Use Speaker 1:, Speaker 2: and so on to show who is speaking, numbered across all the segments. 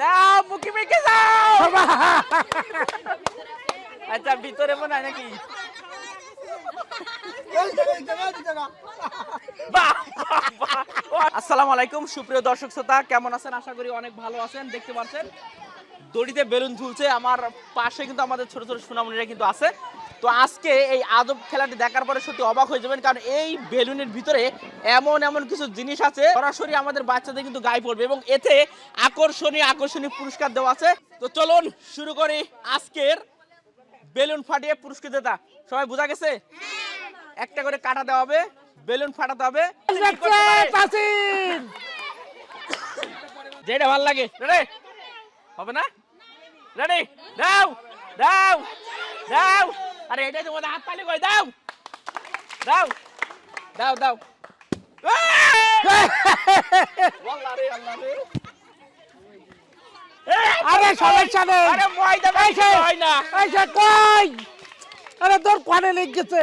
Speaker 1: দাও মুখি মেখে যাও। আচ্ছা ভিতরে মনে হয় নাকি? আলাইকুম, সুপ্রিয় দর্শক শ্রোতা, কেমন আছেন? আশা করি অনেক ভালো আছেন, দেখতে পাচ্ছেন। দড়িতে বেলুন ঝুলছে, আমার পাশে কিন্তু আমাদের ছোট ছোট সুনামনিরা কিন্তু আছে। তো আজকে এই আদব খেলাটি দেখার পরে সত্যি অবাক হয়ে যাবেন কারণ এই বেলুনের ভিতরে এমন এমন কিছু জিনিস আছে সরাসরি আমাদের বাচ্চাদের কিন্তু গায়ে পড়বে এবং এতে আকর্ষণীয় আকর্ষণীয় পুরস্কার দেওয়া আছে। তো চলুন শুরু করি আজকের বেলুন ফাটিয়ে পুরস্কৃত দেতা সবাই বোঝা গেছে? একটা করে কাটা দেওয়া হবে বেলুন ফাটাতে হবে। যেটা ভালো লাগে। রেডি? হবে না? রেডি? দাও দাও দাও। আরে এটাই তোমাদের হাত তালি কই? দাও। দাও। দাও দাও!
Speaker 2: আরে সমস্যা নেই
Speaker 1: আরে ময়দা
Speaker 2: এই
Speaker 1: বেশি
Speaker 2: সে-
Speaker 1: হয় না।
Speaker 2: কই? আরে তোর কানে লেগে গেছে।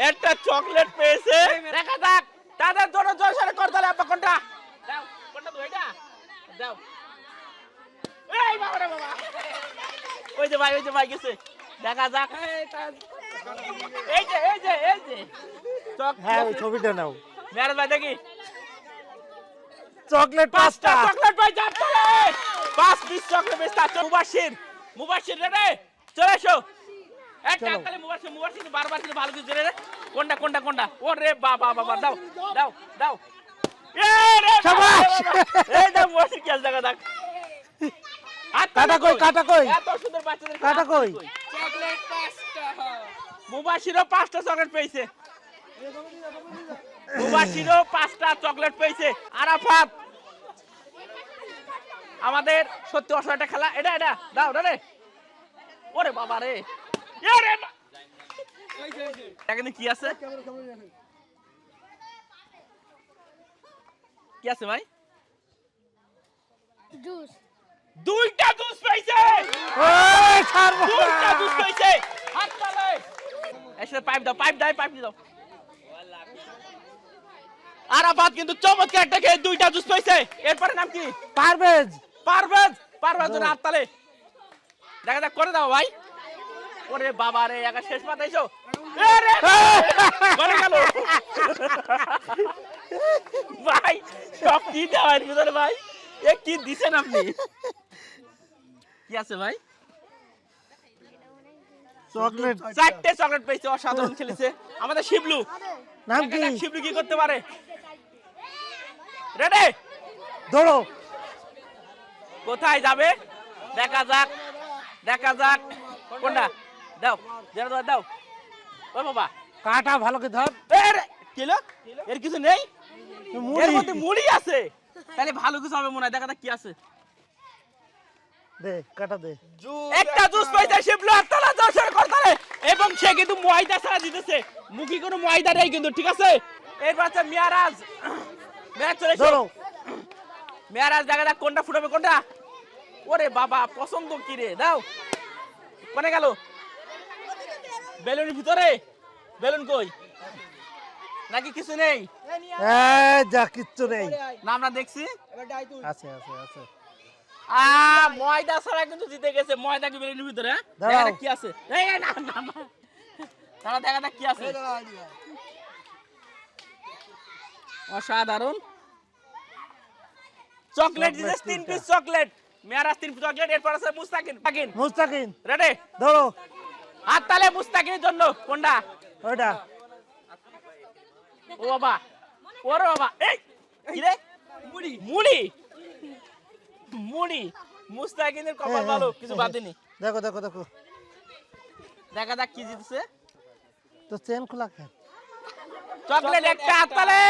Speaker 1: একটা চকলেট পেয়েছে। দেখা যাক। তাদের জন্য জয়সারে করতে হবে আব্বা কোনটা? দাও কোনটা তো এটা দাও। এই বাবা রে বাবা। ওই যে ভাই ওই যে ভাই গেছে। দেখা যাক। এই যে এই যে এই যে।
Speaker 2: হ্যাঁ ওই ছবিটা নাও।
Speaker 1: মেরে ভাই দেখি।
Speaker 2: চকলেট
Speaker 1: পাঁচটা চকলেট ভাই যার চলে পাঁচ পিস চকলেট বেচতে মুবাশির মুবাশির রে চলে এসো। একটা। তাহলে মুবাশির মুবাশির বারবার কিন্তু ভালো কিছু রে কোনটা কোনটা কোনটা? ও রে বাবা বাবা দাও দাও দাও। এ রে
Speaker 2: শাবাশ!
Speaker 1: এই দাও মুবাশির খেল দেখা দেখ
Speaker 2: কাটা কই, কাটা কই?
Speaker 1: এত সুন্দর বাচ্চাদের
Speaker 2: কাটা কই?
Speaker 1: চকলেট পাঁচটা মুবাশিরও পাঁচটা চকলেট পেয়েছে। মুবাশিরও পাঁচটা চকলেট পেয়েছে। আরাফাত আমাদের সত্যি অসহায় একটা খেলা। এটা এটা দাও রে। ওরে বাবা রে। এ এখানে কি আছে? কি আছে ভাই?
Speaker 3: জুস।
Speaker 1: দুইটা পেয়েছে
Speaker 2: ওই
Speaker 1: দুইটা। জুস পেয়েছে হাত তালে। এসে পাইপ দাও পাইপ দাও পাইপ দাও। আরাফাত কিন্তু চমৎকার একটা খেয়ে দুইটা জুস পেয়েছে এরপরে নাম কি?
Speaker 2: পারভেজ।
Speaker 1: পারভেজ। পারভেজ জন্য হাত তালে। দেখা যাক করে দাও ভাই। ওরে বাবা রে একা শেষ মাথায় এসো। ভাই সব কি দেওয়া ভিতরে ভাই? এ কি দিছেন আপনি? কি আছে ভাই?
Speaker 2: চকলেট।
Speaker 1: চারটে চকলেট পেয়েছে অসাধারণ খেলেছে। আমাদের শিবলু।
Speaker 2: নাম কি?
Speaker 1: শিবলু কি করতে পারে। রেডি
Speaker 2: ধরো।
Speaker 1: কোথায় যাবে? দেখা যাক দেখা যাক। কোনটা? দাও যেটা দাও ও বাবা।
Speaker 2: কাটা ভালো করে ধর।
Speaker 1: এর কিলো এর কিছু নেই? এর
Speaker 2: মুড়ি
Speaker 1: মধ্যে মুড়ি আছে। তাহলে ভালো কিছু হবে মনে হয়। দেখা যাক কি আছে।
Speaker 2: দে কাটা দে।
Speaker 1: একটা জুস পাইছে শিবলু আত্তালা দর্শন করতালে এবং সে কিন্তু ময়দা ছাড়া দিতেছে। মুখি কোনো ময়দা নেই কিন্তু ঠিক আছে? এরপর আছে মিয়ারাজ। মিয়ারাজ চলে
Speaker 2: ধরো।
Speaker 1: মেয়ারাজ দেখা যাক কোনটা ফুটাবে কোনটা? ওরে বাবা পছন্দ কি রে? দাও। কোনে গেল? বেলুনের ভিতরে? বেলুন কই? নাকি কিছু নেই?
Speaker 2: এই যা কিচ্ছু নেই।
Speaker 1: না আমরা দেখছি
Speaker 2: আছে আছে আছে।
Speaker 1: আ ময়দা ছাড়া কিন্তু জিতে গেছে। ময়দা কি বেলুনের ভিতরে হ্যাঁ? দেখা কি আছে। এই এই, না না না। তারা দেখা যাক কি আছে। অসাধারণ। চকলেট দিতে তিন পিস চকলেট। মেয়ারাজ তিন পিস চকলেট এরপর আছে মুস্তাকিন। পাকিন
Speaker 2: মুস্তাকিন।
Speaker 1: রেডি
Speaker 2: ধরো।
Speaker 1: হাত তালে মুস্তাকিনের জন্য। কোনটা?
Speaker 2: ওইটা।
Speaker 1: ও বাবা। ওরে বাবা। এই কি রে? মুড়ি। মুড়ি? মুড়ি মুস্তাকিনের কপাল
Speaker 2: হ্যাঁ,
Speaker 1: ভালো
Speaker 2: হ্যাঁ,
Speaker 1: কিছু বাদ দিনি।
Speaker 2: দেখো দেখো দেখো।
Speaker 1: দেখা যাক কি জিতছে।
Speaker 2: তো চেন খোলা কেন?
Speaker 1: চকলেট একটা হাততালে!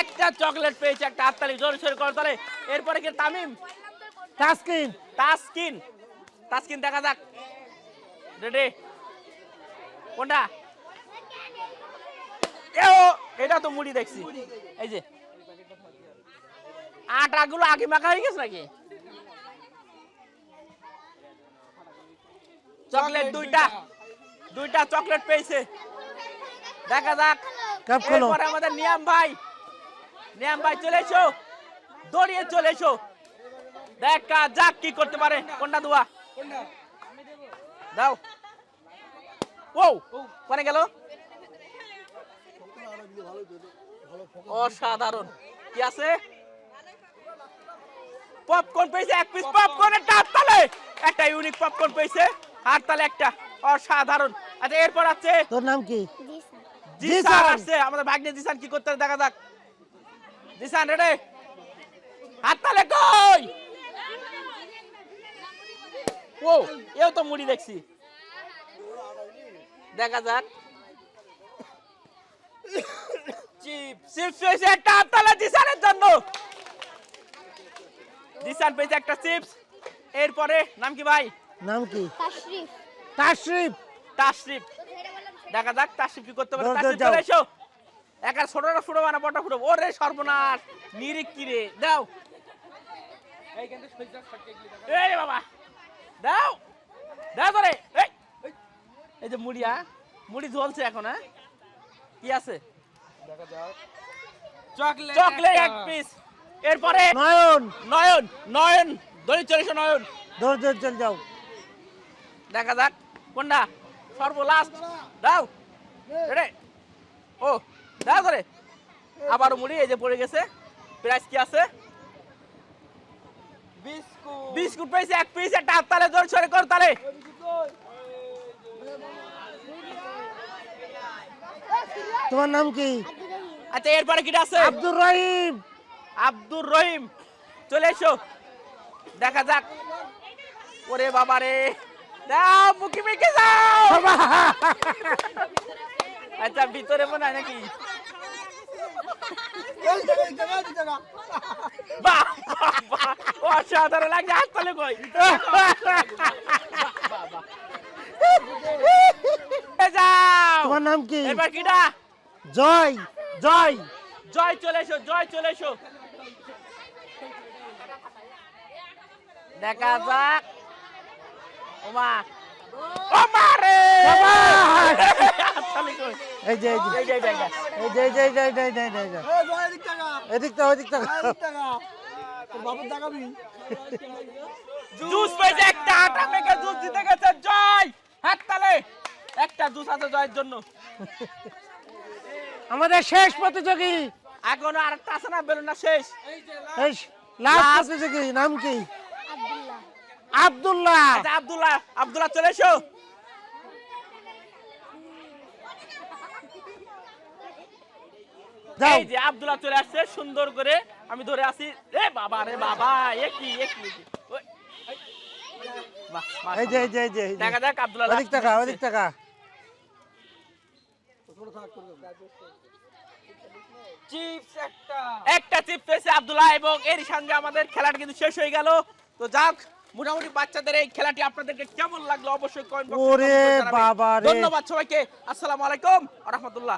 Speaker 1: একটা চকলেট পেয়েছে একটা হাততালি জোরে সোরে করতালে এরপরে কি তামিম?
Speaker 2: টাস্কিন
Speaker 1: তাসকিন। তাসকিন দেখা যাক। রেডি। কোনটা? এটা তো মুড়ি দেখছি। এই যে আটাগুলো আগে মাখা হয়ে গেছে নাকি? চকলেট দুইটা। দুইটা। চকলেট পেয়েছে। দেখা যাক। এরপরে আমাদের নিয়াম ভাই। নিয়াম ভাই চলে এসো। দৌড়িয়ে চলে এসো। দেখা যাক কি করতে পারে কোনটা দুয়া। দাও। ও কোনে গেল। অসাধারণ। কি আছে? পপকর্ন পেয়েছে এক পিস পপকর্নের টাপ তালে। একটা ইউনিক পপকর্ন পেয়েছে আর তালে একটা অসাধারণ। আচ্ছা এরপর আছে
Speaker 2: তোর নাম কি?
Speaker 1: জিসান। আসছে আমাদের ভাগ্নে জিসান কি করতে দেখা যাক। জিসান রেডে হাত তালে কই? ও এও তো মুড়ি দেখছি। দেখা যাক। চিপ চিপস হয়েছে একটা হাত তালে জিসানের জন্য। জিসান পেয়েছে একটা চিপস। এরপরে নাম কি ভাই?
Speaker 2: নাম কি?
Speaker 3: তাশরিফ।
Speaker 2: তাশরিফ।
Speaker 1: তাশরিফ। দেখা যাক তাশরিফ কি করতে পারে। তাশরিফ চলে এসো। একা ছোট না ছোট বানা বটা ফুটো। ওরে সর্বনাশ নিরিক কি রে? দাও। এই বাবা দাও। দাও এই এই যে মুড়ি হ্যাঁ? মুড়ি ঝলছে এখন হ্যাঁ? কি আছে?
Speaker 4: চকলেট
Speaker 1: চকলেট এক পিস এরপরে
Speaker 2: নয়ন।
Speaker 1: নয়ন নয়ন দড়ি চলে নয়ন।
Speaker 2: দৌড় দৌড় চল যাও।
Speaker 1: দেখা যাক কোনটা? সর্বলাস্ট। দাও। রে ও দাও করে আবারও মুড়ি এই যে পড়ে গেছে। প্রাইস কি আছে?
Speaker 4: বিস্কুট।
Speaker 1: বিস্কুট পেয়েছে এক পিস একটা হাত তালে। জোর সরে কর তালে।
Speaker 2: তোমার নাম কি?
Speaker 1: আচ্ছা এরপরে কিটা আছে?
Speaker 2: আব্দুর রহিম।
Speaker 1: আব্দুর রহিম চলে এসো। দেখা যাক। ওরে বাবা রে। মুখি মেখে যাও আচ্ছা ভিতরে মনে হয় নাকি? অসাধারণ লাগছে কই? যাও।
Speaker 2: তোমার নাম কি?
Speaker 1: এবার কিটা?
Speaker 2: জয় জয়।
Speaker 1: জয় চলে এসো জয় চলে এসো। দেখা যাক ওমা ওমা রে
Speaker 2: শাবাশ!
Speaker 1: হাততালি কই?
Speaker 2: এই যে এই যে
Speaker 1: এই যে, এই যে, এই যে।
Speaker 2: এই যে এই যে এই যে এই যে এই যে, এই যে, এই যে। এদিক তো ওদিক তো
Speaker 1: জুস পেয়েছে একটা আটা মেখে জুস দিতে গেছে জয় হাত তালে একটা জুস আছে জয়ের জন্য
Speaker 2: আমাদের শেষ প্রতিযোগী
Speaker 1: এখনও আরেকটা আছে না বেলুন না শেষ
Speaker 2: এই লাস্ট
Speaker 1: Last.
Speaker 2: প্রতিযোগী নাম কি
Speaker 3: আব্দুল্লাহ।
Speaker 1: আচ্ছা আব্দুল্লাহ আব্দুল্লাহ চলে এসো। এই যে আব্দুল্লাহ চলে আসছে সুন্দর করে আমি ধরে আছি। রে বাবা রে বাবা এ কি এ কি এ কি? ওই, এই।
Speaker 2: যে এই যে এই যে
Speaker 1: দেখা যাক আব্দুল্লাহ
Speaker 2: ওদিক টাকা
Speaker 4: চিপস একটা।
Speaker 1: একটা চিপ পেয়েছে আব্দুল্লাহ এবং এর সঙ্গে আমাদের খেলাটা কিন্তু শেষ হয়ে গেল। তো যাক মোটামুটি বাচ্চাদের এই খেলাটি আপনাদেরকে কেমন লাগল অবশ্যই কমেন্ট
Speaker 2: বক্সে
Speaker 1: ধন্যবাদ সবাইকে। আসসালামু আলাইকুম। রহমতুল্লাহ।